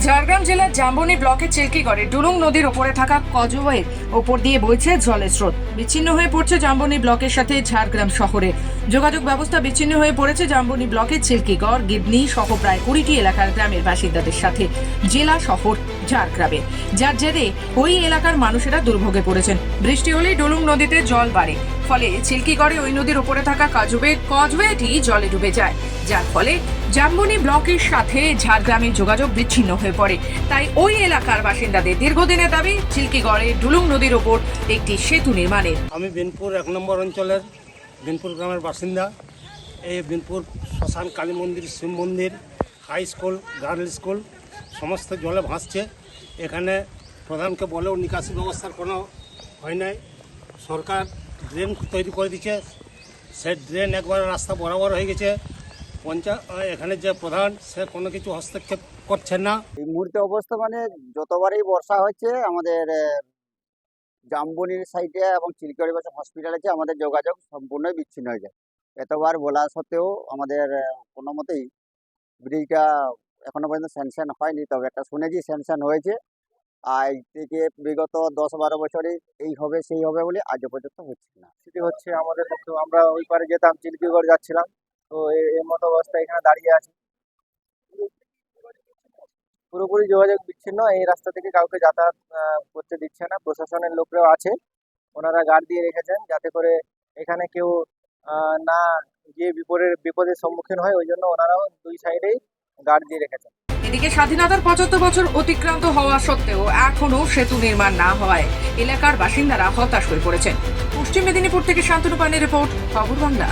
ঝাড়গ্রাম জেলার জাম্বনি ব্লকের চিল্কিগড়ে ডুলুং নদীর ওপরে থাকা কজওয়ের ওপর দিয়ে বইছে জলের স্রোত। বিচ্ছিন্ন হয়ে পড়ছে জাম্বনি ব্লকের সাথে ঝাড়গ্রাম শহরে। যোগাযোগ ব্যবস্থা বিচ্ছিন্ন হয়ে পড়েছে জাম্বনি ব্লকের চিল্কিগড় গিদনি সহ প্রায় কুড়িটি এলাকার গ্রামের বাসিন্দাদের সাথে। জেলা শহর ঝাড়গ্রামে। যার জেরে ওই এলাকার মানুষেরা দুর্ভোগে পড়েছেন। বৃষ্টি হলেই ডুলুং নদীতে জল বাড়ে। ফলে চিল্কিগড়ে ওই নদীর উপরে থাকা কাজুবে কজওয়েটি জলে ডুবে যায়। যার ফলে জামবনি ব্লকের সাথে ঝাড়গ্রামের যোগাযোগ বিচ্ছিন্ন হয়ে পড়ে। তাই ওই এলাকার বাসিন্দাদের দীর্ঘদিনের দাবি চিল্কিগড়ে ডুলুং নদীর ওপর একটি সেতু নির্মাণের। আমি বিনপুর এক নম্বর অঞ্চলের বিনপুর গ্রামের বাসিন্দা। এই বিনপুর শ্মশান কালী মন্দির, শিব মন্দির, হাই স্কুল গার্ল স্কুল, সমস্ত জলে ভাসছে। এখানে প্রধানকে বলেও নিকাশি ব্যবস্থার কোনো হয় নাই। সরকার ড্রেন তৈরি করে দিচ্ছে। সে ড্রেন একবার রাস্তা বরাবর হয়ে গেছে। পঞ্চায়েত এখানে যে প্রধান, সে কোনো কিছু হস্তক্ষেপ করছেন না। এই মুহূর্তে অবস্থা মানে যতবারই বর্ষা হচ্ছে, আমাদের জামবনির সাইডে এবং চিলকড়ি বাসা হসপিটাল আছে, আমাদের যোগাযোগ সম্পূর্ণই বিচ্ছিন্ন হয়ে যায়। এতবার বলা সত্ত্বেও আমাদের কোনো মতেই ব্রিজটা এখনও পর্যন্ত স্যাংশন হয়নি, তবে একটা শুনেছি স্যাংশন হয়েছে। আজ থেকে বিগত দশ বারো বছরে এই হবে, সেই হবে বলে আজও পর্যন্ত হচ্ছে না। সেটি হচ্ছে আমাদের তো আমরা ওই পারে যেতাম, চিল্কিগড় যাচ্ছিলাম। তো এর মতো অবস্থা এখানে দাঁড়িয়ে আছে। পুরোপুরি যোগাযোগ বিচ্ছিন্ন। এই রাস্তা থেকে কাউকে যাতায়াত করতে দিচ্ছে না। প্রশাসনের লোকরাও আছে। ওনারা গার্ড দিয়ে রেখেছেন যাতে করে এখানে কেউ না গিয়ে বিপদের বিপদের সম্মুখীন হয়। ওই জন্য ওনারাও দুই সাইডেই গার্ড দিয়ে রেখেছেন। এদিকে স্বাধীনতার পঁচাত্তর বছর অতিক্রান্ত হওয়া সত্ত্বেও এখনও সেতু নির্মাণ না হওয়ায় এলাকার বাসিন্দারা হতাশ হয়ে পড়েছেন। পশ্চিম মেদিনীপুর থেকে শান্তনু পানের রিপোর্ট, খবর বাংলা।